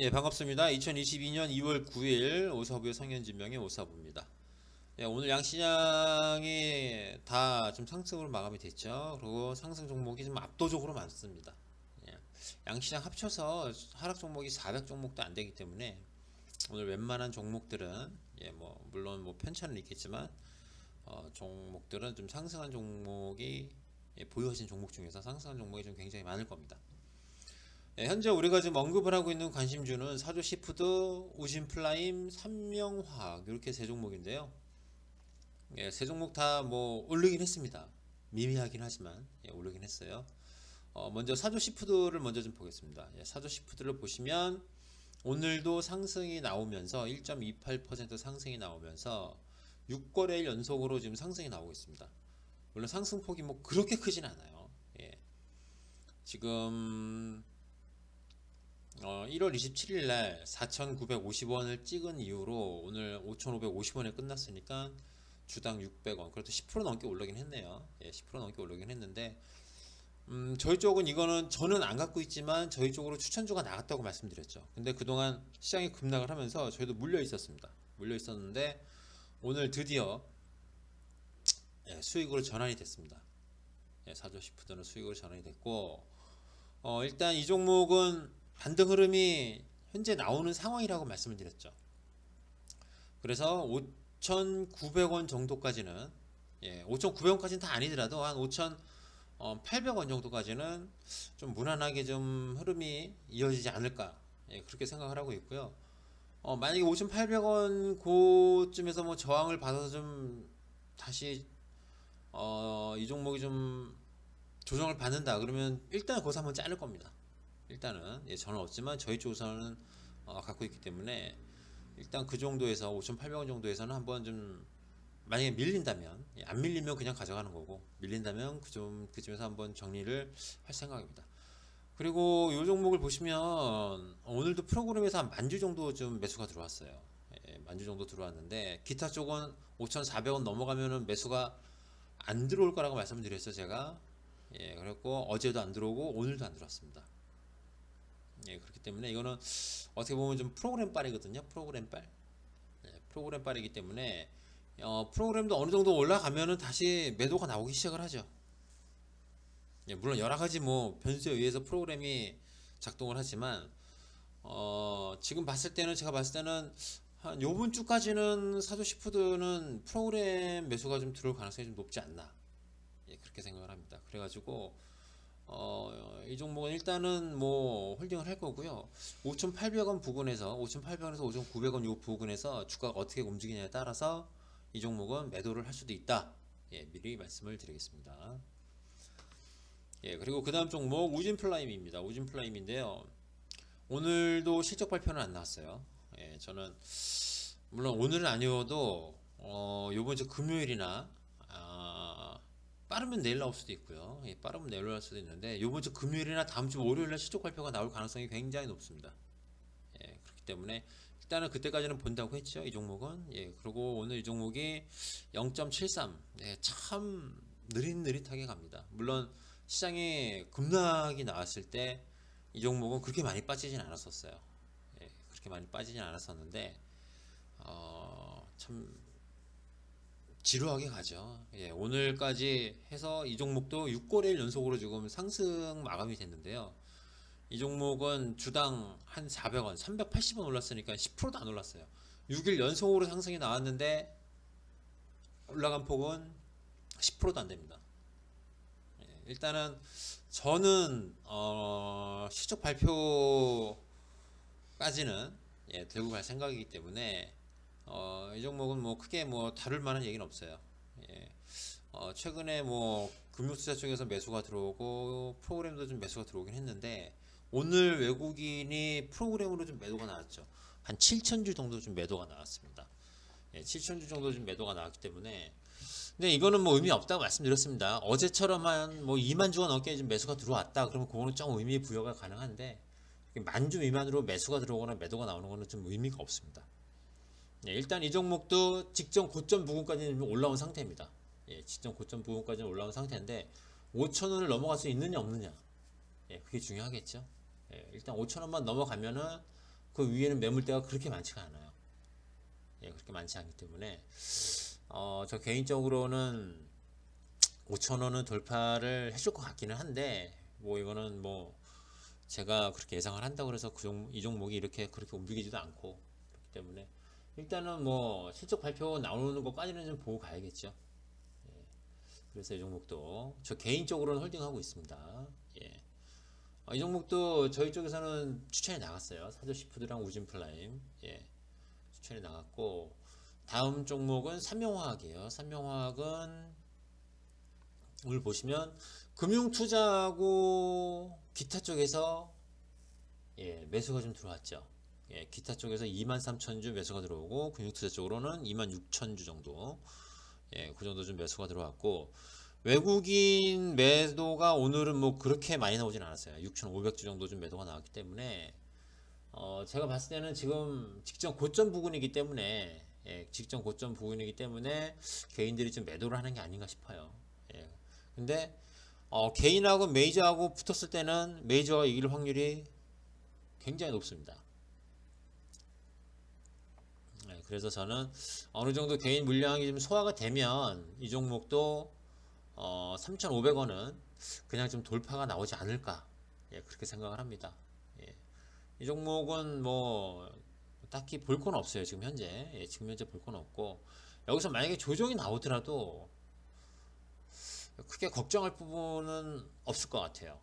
예, 반갑습니다. 2022년 2월 9일 오사부의 성현진명의 오사부입니다. 예, 오늘 양시장이 다 좀 상승으로 마감이 됐죠. 그리고 상승 종목이 좀 압도적으로 많습니다. 예, 양시장 합쳐서 하락 종목이 400 종목도 안 되기 때문에 오늘 웬만한 종목들은 예, 뭐 물론 뭐 편차는 있겠지만 어, 종목들은 좀 상승한 종목이 예, 보유하신 종목 중에서 상승한 종목이 좀 굉장히 많을 겁니다. 네, 현재 우리가 지금 언급을 하고 있는 관심주는 사조 시푸드, 우신플라임, 삼명화학 이렇게 세 종목인데요. 예, 세 종목 다 뭐 오르긴 했습니다. 미미하긴 하지만 예, 오르긴 했어요. 어, 먼저 사조 시푸드를 먼저 좀 보겠습니다. 예, 사조 시푸드를 보시면 오늘도 상승이 나오면서 1.28% 상승이 나오면서 6거래일 연속으로 지금 상승이 나오고 있습니다. 물론 상승폭이 뭐 그렇게 크진 않아요. 예. 지금 어, 1월 27일 날 4,950원을 찍은 이후로 오늘 5,550원에 끝났으니까 주당 600원. 그래도 10% 넘게 올라긴 했네요. 예, 10% 넘게 올라긴 했는데 음, 저희 쪽은 이거는 저는 안 갖고 있지만 저희 쪽으로 추천주가 나갔다고 말씀드렸죠. 근데 그동안 시장이 급락을 하면서 저희도 물려 있었습니다. 물려 있었는데 오늘 드디어 예, 수익으로 전환이 됐습니다. 예, 사조 시푸드는 수익으로 전환이 됐고 어, 일단 이 종목은 반등 흐름이 현재 나오는 상황이라고 말씀을 드렸죠. 그래서 5,900원 정도까지는 예, 5,900원까지는 다 아니더라도 한 5,800원 정도까지는 좀 무난하게 좀 흐름이 이어지지 않을까 예, 그렇게 생각을 하고 있고요. 어, 만약에 5,800원 고쯤에서 뭐 저항을 받아서 좀 다시 어, 이 종목이 좀 조정을 받는다 그러면 일단 거기서 한번 자를 겁니다. 일단은 예, 저는 없지만 저희 쪽에서는 어, 갖고 있기 때문에 일단 그 정도에서 5,800원 정도에서는 한번 좀 만약에 밀린다면 예, 안 밀리면 그냥 가져가는 거고 밀린다면 그좀 그쯤에서 한번 정리를 할 생각입니다. 그리고 이 종목을 보시면 오늘도 프로그램에서 한 만주 정도 좀 매수가 들어왔어요. 예, 만주 정도 들어왔는데 기타 쪽은 5,400원 넘어가면은 매수가 안 들어올 거라고 말씀을 드렸어요 제가. 예, 그랬고 어제도 안 들어오고 오늘도 안 들어왔습니다. 예, 그렇기 때문에 이거는 어떻게 보면 좀 프로그램 빨이거든요. 프로그램 빨. 예, 프로그램 빨이기 때문에 어, 프로그램도 어느 정도 올라가면은 다시 매도가 나오기 시작을 하죠. 예, 물론 여러 가지 뭐 변수에 의해서 프로그램이 작동을 하지만 어, 지금 봤을 때는 제가 봤을 때는 한 요번 주까지는 사조 시푸드는 프로그램 매수가 좀 들어올 가능성이 좀 높지 않나. 예, 그렇게 생각을 합니다. 그래가지고 어, 이 종목은 일단은 뭐 홀딩을 할 거고요. 5,800원 부근에서 5,800원에서 5,900원 요 부근에서 주가가 어떻게 움직이냐에 따라서 이 종목은 매도를 할 수도 있다. 예, 미리 말씀을 드리겠습니다. 예, 그리고 그 다음 종목 우진플라임입니다. 우진플라임인데요. 오늘도 실적 발표는 안 나왔어요. 예, 저는 물론 오늘은 아니어도 어, 요번 주 금요일이나 아, 빠르면 내일 나올 수도 있고요. 예, 빠르면 내일 나올 수도 있는데 요번 주 금요일이나 다음 주 월요일날 실적 발표가 나올 가능성이 굉장히 높습니다. 예, 그렇기 때문에 일단은 그때까지는 본다고 했죠. 이 종목은. 예, 그리고 오늘 이 종목이 0.73. 예, 참 느릿느릿하게 갑니다. 물론 시장에 급락이 나왔을 때 이 종목은 그렇게 많이 빠지진 않았었어요. 예, 그렇게 많이 빠지진 않았었는데 어, 참 지루하게 가죠. 예, 오늘까지 해서 이 종목도 6거래일 연속으로 지금 상승 마감이 됐는데요. 이 종목은 주당 한 400원, 380원 올랐으니까 10%도 안 올랐어요. 6일 연속으로 상승이 나왔는데 올라간 폭은 10%도 안 됩니다. 예, 일단은 저는 어, 실적 발표까지는 예, 들고 갈 생각이기 때문에 어, 이 종목은 뭐 크게 뭐 다룰 만한 얘기는 없어요. 예. 어, 최근에 뭐 금융투자 쪽에서 매수가 들어오고 프로그램도 좀 매수가 들어오긴 했는데 오늘 외국인이 프로그램으로 좀 매도가 나왔죠. 한 7천 주 정도 좀 매도가 나왔습니다. 예, 7천 주 정도 좀 매도가 나왔기 때문에 근데 이거는 뭐 의미 없다고 말씀드렸습니다. 어제처럼 한 뭐 2만 주가 넘게 좀 매수가 들어왔다. 그러면 그거는 좀 의미 부여가 가능한데 만 주 미만으로 매수가 들어오거나 매도가 나오는 거는 좀 의미가 없습니다. 예, 일단 이 종목도 직전 고점 부근까지는 올라온 상태입니다. 예, 직전 고점 부근까지는 올라온 상태인데 5천원을 넘어갈 수 있느냐 없느냐 예, 그게 중요하겠죠. 예, 일단 5천원만 넘어가면은 그 위에는 매물대가 그렇게 많지가 않아요. 예, 그렇게 많지 않기 때문에 어, 저 개인적으로는 5천 원은 돌파를 해줄 것 같기는 한데 뭐 이거는 뭐 제가 그렇게 예상을 한다고 해서 그 종, 이 종목이 이렇게 그렇게 움직이지도 않고 그렇기 때문에 일단은 뭐 실적 발표 나오는 것까지는 좀 보고 가야겠죠. 예. 그래서 이 종목도 저 개인적으로는 홀딩하고 있습니다. 예. 어, 이 종목도 저희 쪽에서는 추천이 나갔어요. 사조시푸드랑 우진플라임 예. 추천이 나갔고 다음 종목은 삼명화학이에요. 삼명화학은 오늘 보시면 금융투자하고 기타 쪽에서 예, 매수가 좀 들어왔죠. 예, 기타 쪽에서 23,000주 매수가 들어오고 금융투자 쪽으로는 26,000주 정도 예, 그 정도 좀 매수가 들어왔고 외국인 매도가 오늘은 뭐 그렇게 많이 나오진 않았어요. 6,500주 정도 좀 매도가 나왔기 때문에 어, 제가 봤을 때는 지금 직전 고점 부근이기 때문에 예, 직전 고점 부근이기 때문에 개인들이 좀 매도를 하는 게 아닌가 싶어요. 예. 근데 어, 개인하고 메이저하고 붙었을 때는 메이저가 이길 확률이 굉장히 높습니다. 네, 그래서 저는 어느 정도 개인 물량이 좀 소화가 되면 이 종목도 어, 3,500원은 그냥 좀 돌파가 나오지 않을까 예, 그렇게 생각을 합니다. 예. 이 종목은 뭐 딱히 볼 건 없어요 지금 현재 예, 지금 현재 볼 건 없고 여기서 만약에 조정이 나오더라도 크게 걱정할 부분은 없을 것 같아요.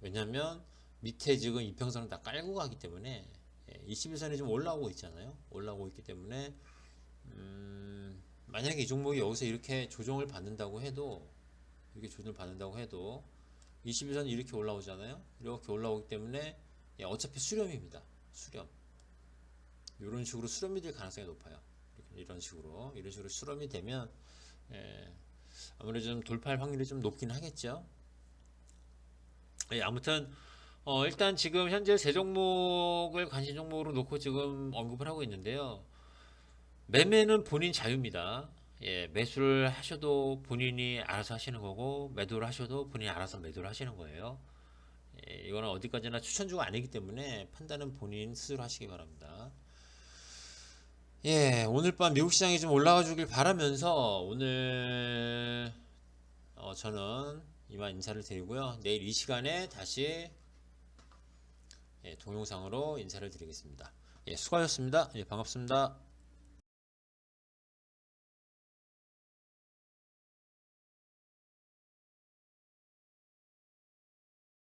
왜냐하면 밑에 지금 이평선을 다 깔고 가기 때문에 21선이 좀 올라오고 있잖아요. 올라오고 있기 때문에 음, 만약에 이 종목이 여기서 이렇게 조정을 받는다고 해도 이렇게 조정을 받는다고 해도 21선이 이렇게 올라오잖아요. 이렇게 올라오기 때문에 예, 어차피 수렴입니다. 수렴. 이런 식으로 수렴이 될 가능성이 높아요. 이런 식으로 이런 식으로 수렴이 되면 예, 아무래도 좀 돌파할 확률이 좀 높긴 하겠죠. 예, 아무튼 어, 일단 지금 현재 세 종목을 관심 종목으로 놓고 지금 언급을 하고 있는데요. 매매는 본인 자유입니다. 예, 매수를 하셔도 본인이 알아서 하시는 거고 매도를 하셔도 본인이 알아서 매도를 하시는 거예요. 예, 이거는 어디까지나 추천주가 아니기 때문에 판단은 본인 스스로 하시기 바랍니다. 예, 오늘 밤 미국 시장이 좀 올라가 주길 바라면서 오늘 어, 저는 이만 인사를 드리고요. 내일 이 시간에 다시 예, 동영상으로 인사를 드리겠습니다. 예, 수고하셨습니다. 예, 반갑습니다.